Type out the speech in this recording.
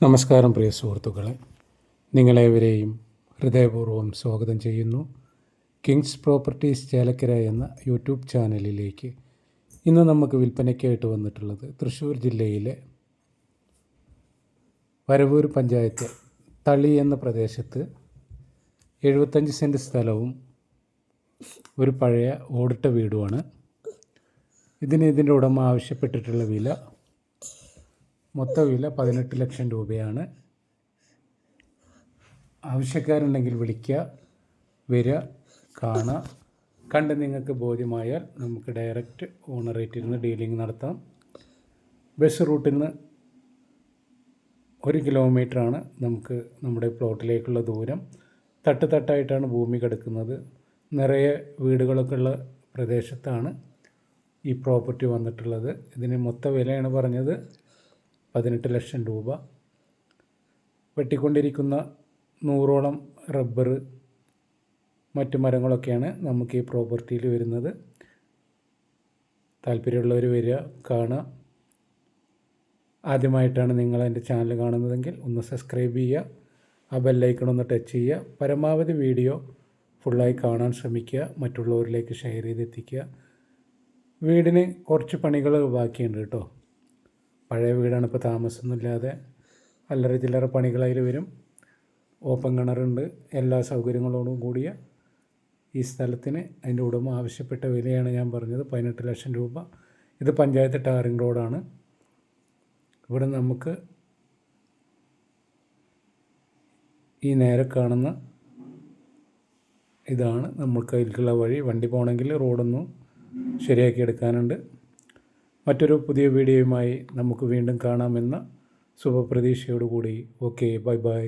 നമസ്കാരം പ്രിയ സുഹൃത്തുക്കളെ. നിങ്ങളേവരെയും ഹൃദയപൂർവം സ്വാഗതം ചെയ്യുന്നു. കിങ്സ് പ്രോപ്പർട്ടീസ് ചേലക്കര എന്ന യൂട്യൂബ് ചാനലിലേക്ക് ഇന്ന് നമുക്ക് വിൽപ്പനയ്ക്കായിട്ട് വന്നിട്ടുള്ളത് തൃശ്ശൂർ ജില്ലയിലെ വരവൂർ പഞ്ചായത്ത് തളി എന്ന പ്രദേശത്ത് എഴുപത്തഞ്ച് സെന്റ് സ്ഥലവും ഒരു പഴയ ഓടിട്ട വീടുമാണ്. ഇതിന് ഇതിന്റെ ഉടമ ആവശ്യപ്പെട്ടിട്ടുള്ള വില മൊത്ത വില പതിനെട്ട് ലക്ഷം രൂപയാണ്. ആവശ്യക്കാരുണ്ടെങ്കിൽ വിളിക്കുക വരിക കാണുക. കണ്ട് നിങ്ങൾക്ക് ബോധ്യമായാൽ നമുക്ക് ഡയറക്റ്റ് ഓണറേറ്റിൽ നിന്ന് ഡീലിംഗ് നടത്താം. ബസ് റൂട്ടിൽ നിന്ന് ഒരു കിലോമീറ്ററാണ് നമുക്ക് നമ്മുടെ പ്ലോട്ടിലേക്കുള്ള ദൂരം. തട്ട് തട്ടായിട്ടാണ് ഭൂമി കിടക്കുന്നത്. നിറയെ വീടുകളൊക്കെ ഉള്ള പ്രദേശത്താണ് ഈ പ്രോപ്പർട്ടി വന്നിട്ടുള്ളത്. ഇതിന് മൊത്ത വിലയാണ് പറഞ്ഞത്. പതിനെട്ട് ലക്ഷം രൂപ. വെട്ടിക്കൊണ്ടിരിക്കുന്ന നൂറോളം റബ്ബർ മറ്റു മരങ്ങളൊക്കെയാണ് നമുക്ക് ഈ പ്രോപ്പർട്ടിയിൽ വരുന്നത്. താല്പര്യമുള്ളവർ വരിക കാണുക. ആദ്യമായിട്ടാണ് നിങ്ങൾ എന്റെ ചാനൽ കാണുന്നതെങ്കിൽ ഒന്ന് സബ്സ്ക്രൈബ് ചെയ്യുക ആ ബെല്ലൈക്കൺ ഒന്ന് ടച്ച് ചെയ്യുക പരമാവധി വീഡിയോ ഫുള്ളായി കാണാൻ ശ്രമിക്കുക മറ്റുള്ളവരിലേക്ക് ഷെയർ ചെയ്തെത്തിക്കുക. വീടിന് കുറച്ച് പണികൾ ബാക്കിയുണ്ട് കേട്ടോ. പഴയ വീടാണ് ഇപ്പോൾ താമസമൊന്നുമില്ലാതെ അല്ലറ ചില്ലറ പണികൾ വരും. ഓപ്പൺ കിണറുണ്ട്. എല്ലാ സൗകര്യങ്ങളോടും കൂടിയ ഈ സ്ഥലത്തിന് അതിന്റെ ഉടമ ആവശ്യപ്പെട്ട വിലയാണ് ഞാൻ പറഞ്ഞത്. പതിനെട്ട് ലക്ഷം രൂപ. ഇത് പഞ്ചായത്ത് ടാറിംഗ് റോഡാണ്. ഇവിടെ നമുക്ക് ഈ നേരെ കാണുന്ന ഇതാണ്. നമ്മൾക്ക് അതിലേക്കുള്ള വഴി. വണ്ടി പോകണമെങ്കിൽ റോഡൊന്നും ശരിയാക്കി എടുക്കാനുണ്ട്. മറ്റൊരു പുതിയ വീഡിയോയുമായി നമുക്ക് വീണ്ടും കാണാമെന്ന ശുഭപ്രതീക്ഷയോടുകൂടി. Okay bye bye